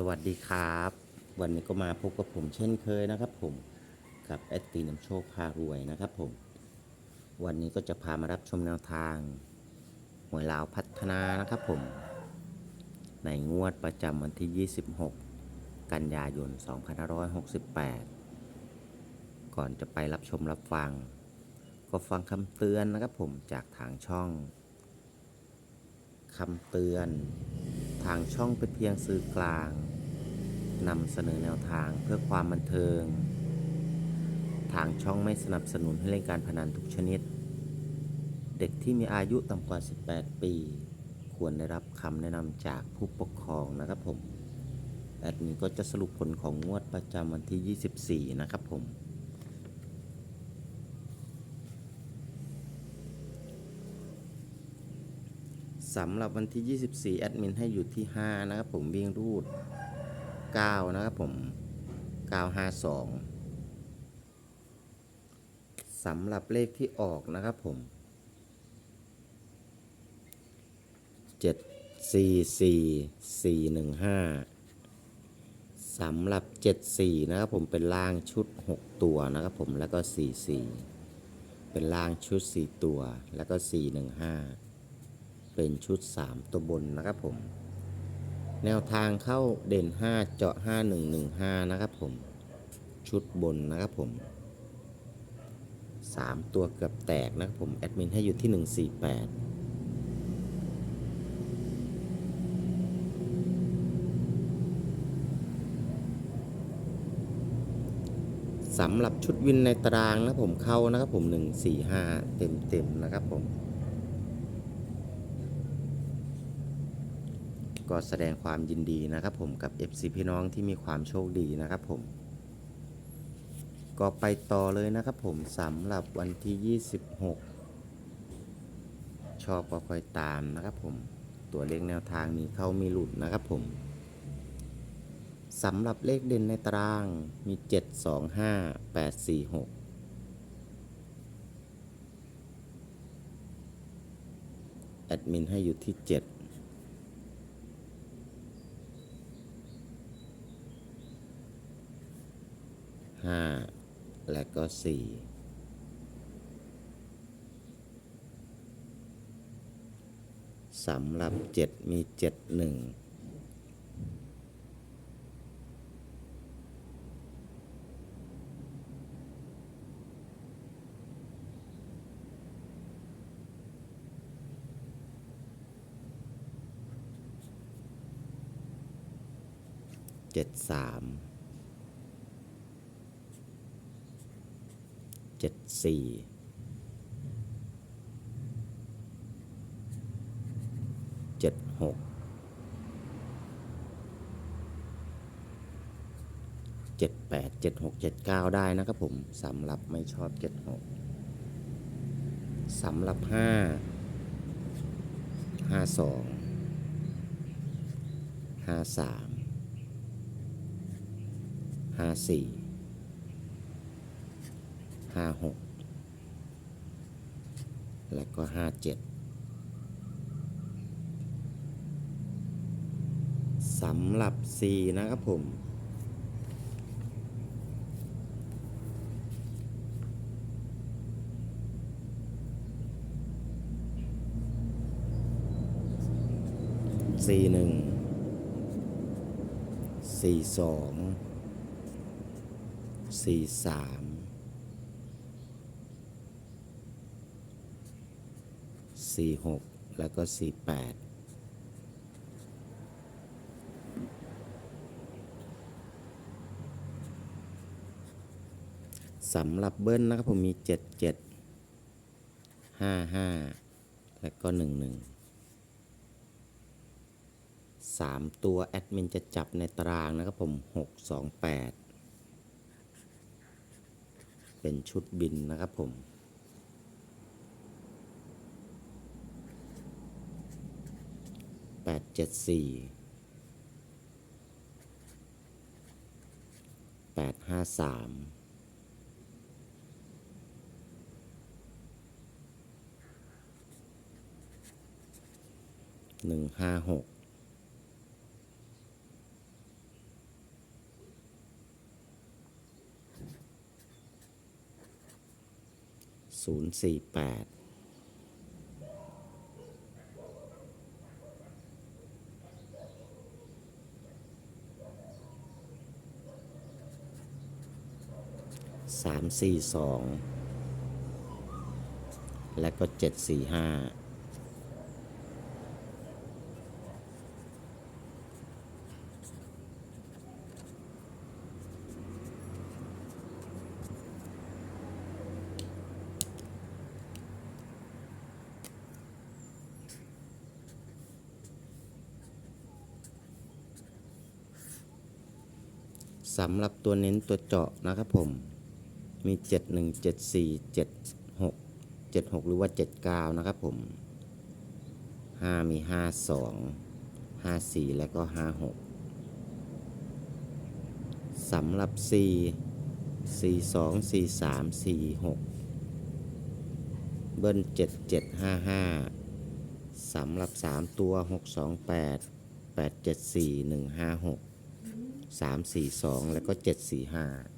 สวัสดีครับ วันนี้ก็มาพบกับผมเช่นเคยนะครับผมกับแอดตีน้ำโชคพารวยนะครับผม วันนี้ก็จะพามารับชมแนวทางหวยลาวพัฒนานะครับผม ในงวดประจำวันที่ 26 กันยายน 2568 ก่อนจะไปรับชมรับฟัง ก็ฟังคำเตือนนะครับผมจากทางช่องคำเตือน ทางช่องเป็นเพียงสื่อกลาง นำเสนอแนวทางเพื่อความบันเทิง ทางช่องไม่สนับสนุนให้เล่นการพนันทุกชนิด เด็กที่มีอายุต่ำกว่า 18 ปี ควรได้รับคำแนะนำจากผู้ปกครองนะครับผม แอดมินก็จะสรุปผลของงวดประจำวันที่ 24 นะครับผมสำหรับวันที่ 24 แอดมินให้อยู่ที่ 5 นะครับผมวิ่งรูด 9 นะครับผม 952สำหรับเลขที่ออกนะครับผม 744 415สำหรับ 74 นะครับผมเป็นล่างชุด 6 ตัวนะครับผมแล้วก็ 44 เป็นล่างชุด 4 ตัวแล้วก็ 415 เป็นชุด 3 ตัวบนนะครับผม แนวทางเข้าเด่น 5 เจาะ 5115 นะครับผม ชุดบนนะครับผม 3 ตัวเกือบแตกนะครับผม แอดมินให้อยู่ที่ 148สำหรับชุดวินในตารางนะผมเข้านะครับผม 145 เต็มๆนะครับผม ก็แสดงความยินดีนะครับผมกับ FC พี่น้องที่มีความโชคดีนะครับผม ก็ไปต่อเลยนะครับผมสำหรับวันที่ 26 ชอบก็คอยตามนะครับผมตัวเลขแนวทางมีเข้ามีหลุดนะครับผมสำหรับเลขเด่นในตารางมี 7 2 5 8 4 6 แอดมินให้อยู่ที่ 7 ห้าและก็สี่สำหรับเจ็ดมีเจ็ดหนึ่งเจ็ดสาม เจ็ดสี่เจ็ดหกเจ็ดแปดเจ็ดหกเจ็ดเก้าได้นะครับผมสำหรับไม่ชอบเจ็ดหกสำหรับห้าห้าสองห้าสามห้าสี่ ห้าหกแล้วก็ห้าเจ็ดสำหรับ C นะครับผมสี่หนึ่งสี่สองสี่สาม สี่หกแล้วก็สี่แปดสำหรับเบิ้ลนะครับผมมีเจ็ดเจ็ดห้าห้าแล้วก็หนึ่งหนึ่งสามตัว แอดมินจะจับในตารางนะครับผมหกสองแปดเป็นชุดบินนะครับผม แปดเจ็ดสี่แปดห้าสามหนึ่งห้าหกศูนย์สี่แปด สามสี่สองและก็เจ็ดสี่ห้าสำหรับตัวเน้นตัวเจาะนะครับผม มี 7 1 7 4 7 6 7 6 หรือว่า 7 9 นะครับผม 5 มี 5 2 5 4 และก็ 5 6สำหรับ 4 4 2 4 3 4 6 เบิ้ล7 7 5 5สำหรับ 3 ตัว 6 2 8 8 7 4 1 5 6 3 4 2 แล้วก็ 7 4 5